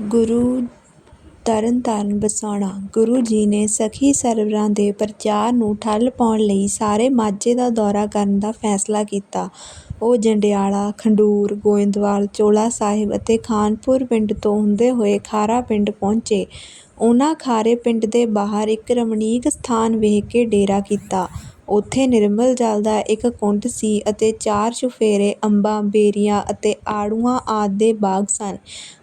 ਗੁਰੂ ਤਰਨ ਤਾਰਨ ਵਸਾਉਣਾ ਗੁਰੂ ਜੀ ਨੇ ਸਖੀ ਸਰਵਰਾਂ ਦੇ ਪ੍ਰਚਾਰ ਨੂੰ ਠੱਲ੍ਹ ਪਾਉਣ ਲਈ ਸਾਰੇ ਮਾਝੇ ਦਾ ਦੌਰਾ ਕਰਨ ਦਾ ਫੈਸਲਾ ਕੀਤਾ। ਉਹ ਜੰਡਿਆਲਾ, ਖਡੂਰ, ਗੋਇੰਦਵਾਲ, ਚੋਲਾ ਸਾਹਿਬ ਅਤੇ ਖਾਨਪੁਰ ਪਿੰਡ ਤੋਂ ਹੁੰਦੇ ਹੋਏ ਖਾਰਾ ਪਿੰਡ ਪਹੁੰਚੇ। ਉਨ੍ਹਾਂ ਖਾਰੇ ਪਿੰਡ ਦੇ ਬਾਹਰ ਇੱਕ ਰਮਣੀਕ ਸਥਾਨ ਵੇਖ ਕੇ ਡੇਰਾ ਕੀਤਾ। ਉੱਥੇ ਨਿਰਮਲ ਜਲ ਦਾ ਇੱਕ ਕੁੰਡ ਸੀ ਅਤੇ ਚਾਰ ਚੁਫੇਰੇ, ਅੰਬਾਂ, ਬੇਰੀਆਂ ਅਤੇ ਆੜੂਆਂ ਆਦਿ ਦੇ ਬਾਗ ਸਨ।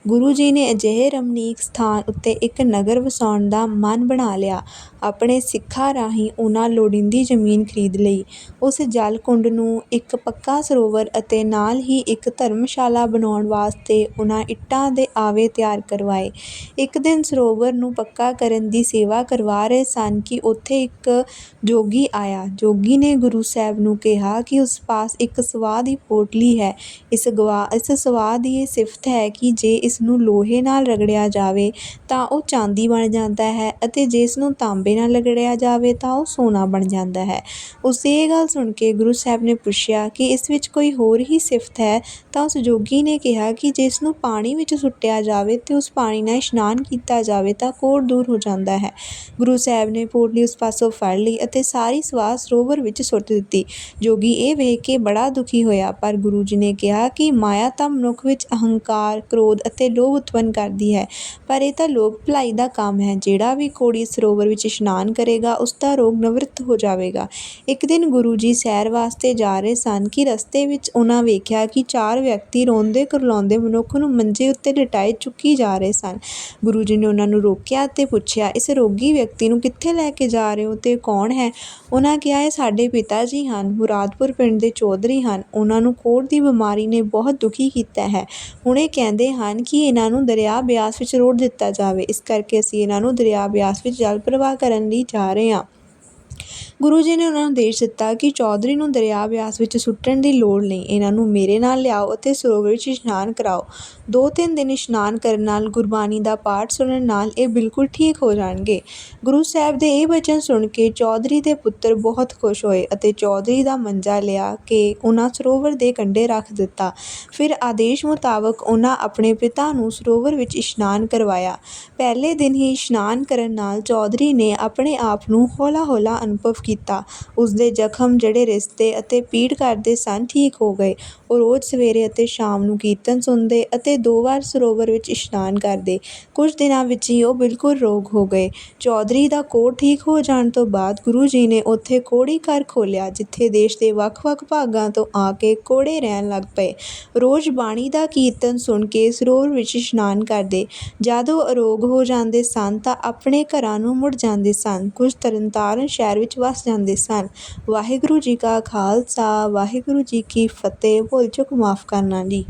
ਗੁਰੂ ਜੀ ਨੇ ਅਜਿਹੇ ਰਮਣੀਕ ਸਥਾਨ ਉੱਤੇ ਇੱਕ ਨਗਰ ਵਸਾਉਣ ਦਾ ਮਨ ਬਣਾ ਲਿਆ। ਆਪਣੇ ਸਿੱਖਾਂ ਰਾਹੀਂ ਉਨ੍ਹਾਂ ਲੋੜੀਂਦੀ ਜ਼ਮੀਨ ਖਰੀਦ ਲਈ। ਉਸ ਜਲ ਕੁੰਡ ਨੂੰ ਇੱਕ ਪੱਕਾ ਸਰੋਵਰ ਅਤੇ ਨਾਲ ਹੀ ਇੱਕ ਧਰਮਸ਼ਾਲਾ ਬਣਾਉਣ ਵਾਸਤੇ ਉਨ੍ਹਾਂ ਇੱਟਾਂ ਦੇ ਆਵੇ ਤਿਆਰ ਕਰਵਾਏ। ਇੱਕ ਦਿਨ ਸਰੋਵਰ ਨੂੰ ਪੱਕਾ ਕਰਨ ਦੀ ਸੇਵਾ ਕਰਵਾ ਰਹੇ ਸਨ ਕਿ ਉੱਥੇ ਇੱਕ ਜੋਗੀ ਆਇਆ। ਜੋਗੀ ਨੇ ਗੁਰੂ ਸਾਹਿਬ ਨੂੰ ਕਿਹਾ ਕਿ ਉਸ ਪਾਸ ਇੱਕ ਸਵਾਹ ਦੀ ਪੋਟਲੀ ਹੈ। ਇਸ ਗਵਾ, ਇਸ ਸਵਾਹ ਦੀ ਇਹ ਸਿਫਤ ਹੈ ਕਿ ਜੇ ਇਸ ਨੂੰ ਲੋਹੇ ਨਾਲ ਰਗੜਿਆ ਜਾਵੇ, ਤਾਂ ਉਹ ਚਾਂਦੀ ਬਣ ਜਾਂਦਾ ਹੈ ਅਤੇ ਜੇ ਇਸ ਨੂੰ ਤਾਂਬੇ ਨਾਲ ਰਗੜਿਆ ਜਾਵੇ, ਤਾਂ ਉਹ ਸੋਨਾ ਬਣ ਜਾਂਦਾ ਹੈ। ਉਸ ਦੀ ਇਹ ਗੱਲ ਸੁਣ ਕੇ ਗੁਰੂ ਸਾਹਿਬ ਨੇ ਪੁੱਛਿਆ ਕਿ ਇਸ ਵਿੱਚ ਕੋਈ ਹੋਰ ਹੀ ਸਿਫਤ ਹੈ ਤਾਂ ਉਸ ਜੋਗੀ ਨੇ ਕਿਹਾ ਕਿ ਜੇ ਇਸ ਨੂੰ ਪਾਣੀ ਵਿੱਚ ਸੁੱਟਿਆ ਜਾਵੇ ਤੇ ਉਸ ਪਾਣੀ ਨਾਲ ਇਸ਼ਨਾਨ ਕੀਤਾ ਜਾਵੇ, ਤਾਂ ਕੋढ़ ਦੂਰ ਹੋ ਜਾਂਦਾ ਹੈ। ਗੁਰੂ ਸਾਹਿਬ ਨੇ ਪੋਟਲੀ ਉਸ ਪਾਸੋਂ ਫੜ ਲਈ ਅਤੇ ਸਾਰੀ ਸਵਾਹ ਸਰੋਵਰ ਵਿੱਚ ਸੁੱਟ ਦਿੱਤੀ। ਜੋਗੀ ਇਹ ਵੇਖ ਕੇ ਬੜਾ ਦੁਖੀ ਹੋਇਆ, ਪਰ ਗੁਰੂ ਜੀ ਨੇ ਕਿਹਾ ਕਿ ਮਾਇਆ ਤਾਂ ਮਨੁੱਖ ਵਿੱਚ ਅਹੰਕਾਰ, ਕ੍ਰੋਧ ਅਤੇ ਲੋਭ ਉਤਪੰਨ ਕਰਦੀ ਹੈ, ਪਰ ਇਹ ਤਾਂ ਲੋਕ ਭਲਾਈ ਦਾ ਕੰਮ ਹੈ। ਜਿਹੜਾ ਵੀ ਕੋੜੀ ਸਰੋਵਰ ਵਿੱਚ ਇਸ਼ਨਾਨ ਕਰੇਗਾ, ਉਸ ਦਾ ਰੋਗ ਨਿਵਰਤ ਹੋ ਜਾਵੇਗਾ। ਇੱਕ ਦਿਨ ਗੁਰੂ ਜੀ ਸੈਰ ਵਾਸਤੇ ਜਾ ਰਹੇ ਸਨ ਕਿ ਰਸਤੇ ਵਿੱਚ ਉਹਨਾਂ ਵੇਖਿਆ ਕਿ ਚਾਰ ਵਿਅਕਤੀ ਰੋਂਦੇ ਕਰਲਾਉਂਦੇ ਮਨੁੱਖ ਨੂੰ ਮੰਜੇ ਉੱਤੇ ਲਟਾਏ ਚੁੱਕੀ ਜਾ ਰਹੇ ਸਨ। ਗੁਰੂ ਜੀ ਨੇ ਉਹਨਾਂ ਨੂੰ ਰੋਕਿਆ ਅਤੇ ਪੁੱਛਿਆ, ਇਸ ਰੋਗੀ ਵਿਅਕਤੀ ਨੂੰ ਕਿੱਥੇ ਲੈ ਕੇ ਜਾ ਰਹੇ ਹੋ ਤੇ ਕੌਣ ਹੈ? ਉਹਨਾਂ ਕਿਹਾ ਇਹ ਸਾਡੇ ਪਿਤਾ ਜੀ ਹਨ, ਮੁਰਾਦਪੁਰ ਪਿੰਡ ਦੇ ਚੌਧਰੀ ਹਨ। ਉਹਨਾਂ ਨੂੰ ਕੋढ़ ਦੀ ਬਿਮਾਰੀ ਨੇ ਬਹੁਤ ਦੁਖੀ ਕੀਤਾ ਹੈ। ਹੁਣ ਇਹ ਕਹਿੰਦੇ ਹਨ ਕਿ ਇਹਨਾਂ ਨੂੰ ਦਰਿਆ ਬਿਆਸ ਵਿੱਚ ਰੋੜ ਦਿੱਤਾ ਜਾਵੇ। ਇਸ ਕਰਕੇ ਅਸੀਂ ਇਹਨਾਂ ਨੂੰ ਦਰਿਆ ਬਿਆਸ ਵਿੱਚ ਜਲ ਪ੍ਰਵਾਹ ਕਰਨ ਲਈ ਜਾ ਰਹੇ ਹਾਂ। ਗੁਰੂ ਜੀ ਨੇ ਉਹਨਾਂ ਨੂੰ ਆਦੇਸ਼ ਦਿੱਤਾ ਕਿ ਚੌਧਰੀ ਨੂੰ ਦਰਿਆ ਬਿਆਸ ਵਿੱਚ ਸੁੱਟਣ ਦੀ ਲੋੜ ਨਹੀਂ। ਇਹਨਾਂ ਨੂੰ ਮੇਰੇ ਨਾਲ ਲਿਆਓ ਅਤੇ ਸਰੋਵਰ ਵਿੱਚ ਇਸ਼ਨਾਨ ਕਰਾਓ। ਦੋ ਤਿੰਨ ਦਿਨ ਇਸ਼ਨਾਨ ਕਰਨ ਨਾਲ ਗੁਰਬਾਣੀ ਦਾ ਪਾਠ ਸੁਣਨ ਨਾਲ ਇਹ ਬਿਲਕੁਲ ਠੀਕ ਹੋ ਜਾਣਗੇ। ਗੁਰੂ ਸਾਹਿਬ ਦੇ ਇਹ ਬਚਨ ਸੁਣ ਕੇ ਚੌਧਰੀ ਦੇ ਪੁੱਤਰ ਬਹੁਤ ਖੁਸ਼ ਹੋਏ ਅਤੇ ਚੌਧਰੀ ਦਾ ਮੰਜਾ ਲਿਆ ਕੇ ਉਹਨਾਂ ਸਰੋਵਰ ਦੇ ਕੰਢੇ ਰੱਖ ਦਿੱਤਾ। ਫਿਰ ਆਦੇਸ਼ ਮੁਤਾਬਕ ਉਹਨਾਂ ਆਪਣੇ ਪਿਤਾ ਨੂੰ ਸਰੋਵਰ ਵਿੱਚ ਇਸ਼ਨਾਨ ਕਰਵਾਇਆ। ਪਹਿਲੇ ਦਿਨ ਹੀ ਇਸ਼ਨਾਨ ਕਰਨ ਨਾਲ ਚੌਧਰੀ ਨੇ ਆਪਣੇ ਆਪ ਨੂੰ ਹੌਲਾ ਹੌਲਾ ਅਨੁਭਵ ਕੀਤਾ। ਉਸਦੇ ਜ਼ਖ਼ਮ ਜਿਹੜੇ ਰਿਸਦੇ ਅਤੇ ਪੀੜ ਕਰਦੇ ਸਨ, ਠੀਕ ਹੋ ਗਏ। ਉਹ ਰੋਜ਼ ਸਵੇਰੇ ਅਤੇ ਸ਼ਾਮ ਨੂੰ ਕੀਰਤਨ ਸੁਣਦੇ ਅਤੇ ਦੋ ਵਾਰ ਸਰੋਵਰ ਵਿੱਚ ਇਸ਼ਨਾਨ ਕਰਦੇ। ਕੁਝ ਦਿਨਾਂ ਵਿੱਚ ਹੀ ਉਹ ਬਿਲਕੁਲ ਰੋਗ ਹੋ ਗਏ। ਚੌਧਰੀ ਦਾ ਕੋढ़ ਠੀਕ ਹੋ ਜਾਣ ਤੋਂ ਬਾਅਦ ਗੁਰੂ ਜੀ ਨੇ ਉੱਥੇ ਕੋੜੀ ਘਰ ਖੋਲ੍ਹਿਆ, ਜਿੱਥੇ ਦੇਸ਼ ਦੇ ਵੱਖ ਵੱਖ ਭਾਗਾਂ ਤੋਂ ਆ ਕੇ ਕੋੜੇ ਰਹਿਣ ਲੱਗ ਪਏ। ਰੋਜ਼ ਬਾਣੀ ਦਾ ਕੀਰਤਨ ਸੁਣ ਕੇ ਸਰੋਵਰ ਵਿੱਚ ਇਸ਼ਨਾਨ ਕਰਦੇ। ਜਦ ਉਹ ਅਰੋਗ ਹੋ ਜਾਂਦੇ ਸਨ ਤਾਂ ਆਪਣੇ ਘਰਾਂ ਨੂੰ ਮੁੜ ਜਾਂਦੇ ਸਨ। ਕੁਝ ਤਰਨਤਾਰਨ ਸ਼ਹਿਰ ਵਿੱਚ ਵਸ ਜਾਂਦੇ ਸਨ। ਵਾਹਿਗੁਰੂ ਜੀ ਕਾ ਖਾਲਸਾ, ਵਾਹਿਗੁਰੂ ਜੀ ਕੀ ਫਤਿਹ ਭੁੱਲ ਚੁੱਕ ਮਾਫ਼ ਕਰਨਾ ਜੀ।